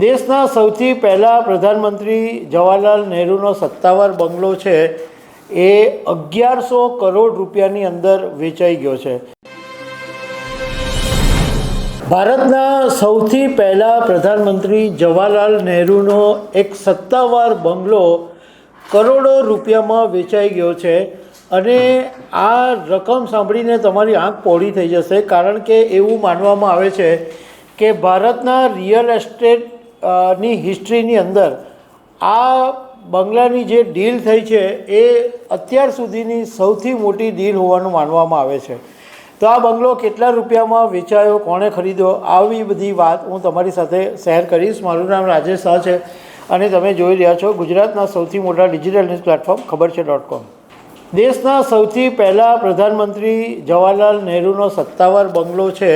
દેશના સૌથી પહેલાં પ્રધાનમંત્રી જવાહરલાલ નહેરુનો સત્તાવાર બંગલો છે, એ અગિયારસો કરોડ રૂપિયાની અંદર વેચાઈ ગયો છે. ભારતના સૌથી પહેલાં પ્રધાનમંત્રી જવાહરલાલ નહેરુનો એક સત્તાવાર બંગલો કરોડો રૂપિયામાં વેચાઈ ગયો છે અને આ રકમ સાંભળીને તમારી આંખ પહોળી થઈ જશે, કારણ કે એવું માનવામાં આવે છે કે ભારતના રિયલ એસ્ટેટ ની હિસ્ટ્રીની અંદર આ બંગલાની જે ડીલ થઈ છે એ અત્યાર સુધીની સૌથી મોટી ડીલ હોવાનું માનવામાં આવે છે. તો આ બંગલો કેટલા રૂપિયામાં વેચાયો, કોણે ખરીદ્યો, આવી બધી વાત હું તમારી સાથે શેર કરીશ. મારું નામ રાજેશ શાહ છે અને તમે જોઈ રહ્યા છો ગુજરાતના સૌથી મોટા ડિજિટલ ન્યૂઝ પ્લેટફોર્મ ખબર છે ડોટ કોમ દેશના સૌથી પહેલાં પ્રધાનમંત્રી જવાહરલાલ નહેરુનો સત્તાવાર બંગલો છે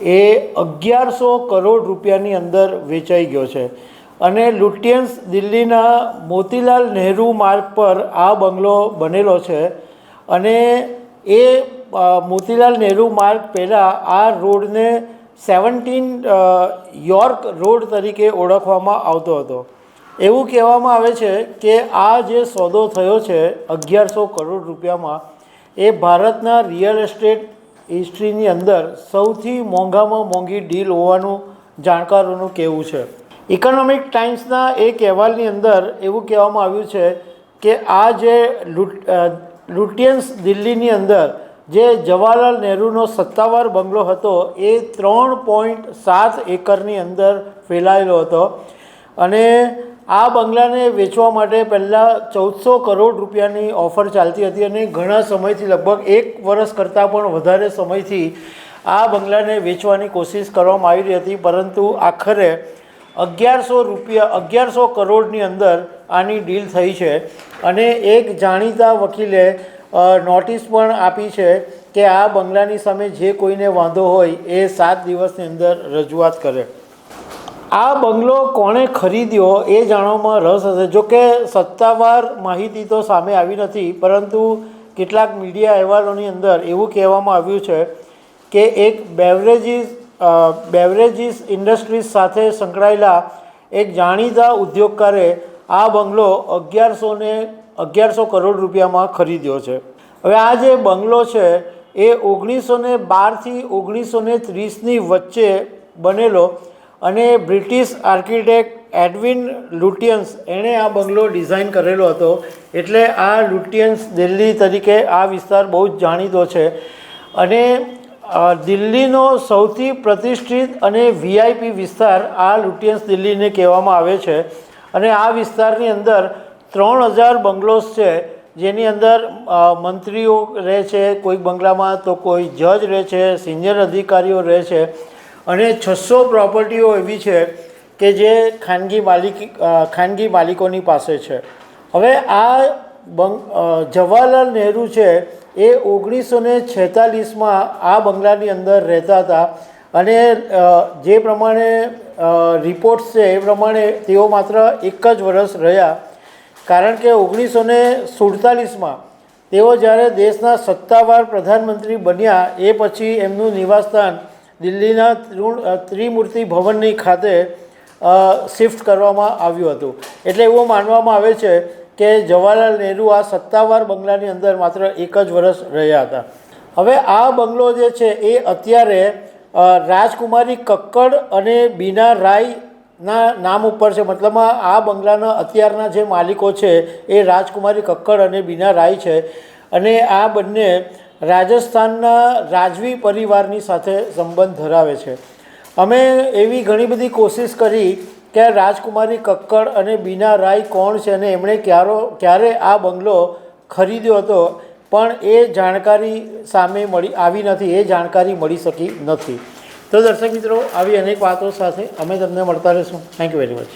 એ અગિયારસો કરોડ રૂપિયાની અંદર વેચાઈ ગયો છે. અને લુટિયન્સ દિલ્હીના મોતીલાલ નહેરુ માર્ગ પર આ બંગલો બનેલો છે. અને એ મોતીલાલ નહેરુ માર્ગ પહેલાં આ રોડને સેવન્ટીન યોર્ક રોડ તરીકે ઓળખવામાં આવતો હતો. એવું કહેવામાં આવે છે કે આ જે સોદો થયો છે અગિયારસો કરોડ રૂપિયામાં, એ ભારતના રિયલ એસ્ટેટ હિસ્ટ્રીની અંદર સૌથી મોંઘામાં મોંઘી ડીલ હોવાનું જાણકારોનું કહેવું છે. ઇકોનોમિક ટાઈમ્સના એક અહેવાલની અંદર એવું કહેવામાં આવ્યું છે કે આ જે લૂટ લુટિયન્સ દિલ્હીની અંદર જે જવાહરલાલ નહેરુનો સત્તાવાર બંગલો હતો એ ત્રણ પોઈન્ટ સાત એકરની અંદર ફેલાયેલો હતો. અને આ બંગલાને વેચવા માટે પહેલાં ચૌદસો કરોડ રૂપિયાની ઓફર ચાલતી હતી અને ઘણા સમયથી લગભગ એક વર્ષ કરતાં પણ વધારે સમયથી આ બંગલાને વેચવાની કોશિશ કરવામાં આવી રહી હતી. પરંતુ આખરે અગિયારસો રૂપિયા, અગિયારસો કરોડની અંદર આની ડીલ થઈ છે અને એક જાણીતા વકીલે નોટિસ પણ આપી છે કે આ બંગલાની સામે જે કોઈને વાંધો હોય એ સાત દિવસની અંદર રજૂઆત કરે. આ બંગલો કોણે ખરીદ્યો એ જાણવામાં રસ હશે. જો કે સત્તાવાર માહિતી તો સામે આવી નથી, પરંતુ કેટલાક મીડિયા અહેવાલોની અંદર એવું કહેવામાં આવ્યું છે કે એક બેવરેજીસ બેવરેજીસ ઇન્ડસ્ટ્રીઝ સાથે સંકળાયેલા એક જાણીતા ઉદ્યોગકારે આ બંગલો અગિયારસો ને અગિયારસો કરોડ રૂપિયામાં ખરીદ્યો છે. હવે આ જે બંગલો છે એ ઓગણીસો ને બારથી ઓગણીસો ને ત્રીસની વચ્ચે બનેલો અને બ્રિટિશ આર્કિટેક્ટ એડવિન લુટિયન્સ એણે આ બંગલો ડિઝાઇન કરેલો હતો. એટલે આ લુટિયન્સ દિલ્હી તરીકે આ વિસ્તાર બહુ જ જાણીતો છે. અને દિલ્હીનો સૌથી પ્રતિષ્ઠિત અને વીઆઈપી વિસ્તાર આ લુટિયન્સ દિલ્હીને કહેવામાં આવે છે. અને આ વિસ્તારની અંદર ત્રણ હજાર બંગલોસ છે. જેની અંદર મંત્રીઓ રહે છે, કોઈ બંગલામાં તો કોઈ જજ રહે છે, સિનિયર અધિકારીઓ રહે છે. અને છસો પ્રોપર્ટીઓ એવી છે કે જે ખાનગી માલિક ખાનગી માલિકોની પાસે છે. હવે આ બંગ જવાહરલાલ નહેરુ છે એ ઓગણીસો ને છેતાલીસમાં આ બંગલાની અંદર રહેતા હતા અને જે પ્રમાણે રિપોર્ટ્સ છે એ પ્રમાણે તેઓ માત્ર એક જ વર્ષ રહ્યા. કારણ કે ઓગણીસો ને સુડતાલીસમાં તેઓ જ્યારે દેશના સત્તાવાર પ્રધાનમંત્રી બન્યા એ પછી એમનું નિવાસસ્થાન દિલ્હીના ત્રિ- ત્રિમૂર્તિ ભવનની ખાતે શિફ્ટ કરવામાં આવ્યું હતું. એટલે એવું માનવામાં આવે છે કે જવાહરલાલ નહેરુ આ સત્તાવાર બંગલાની અંદર માત્ર એક જ વર્ષ રહ્યા હતા. હવે આ બંગલો જે છે એ અત્યારે રાજકુમારી કક્કડ અને બીના રાયના નામ ઉપર છે. મતલબમાં આ બંગલાના અત્યારના જે માલિકો છે એ રાજકુમારી કક્કડ અને બીના રાય છે. અને આ બંને રાજસ્થાનના રાજવી પરિવારની સાથે સંબંધ ધરાવે છે. અમે એવી ઘણી બધી કોશિશ કરી કે રાજકુમારી કક્કડ અને બીના રાય કોણ છે અને એમણે ક્યારો, ક્યારે આ બંગલો ખરીદ્યો હતો, પણ એ જાણકારી સામે મળી, આવી નથી, એ જાણકારી મળી શકી નથી. તો દર્શક મિત્રો, આવી અનેક વાતો સાથે અમે તમને મળતા રહીશું. Thank you very much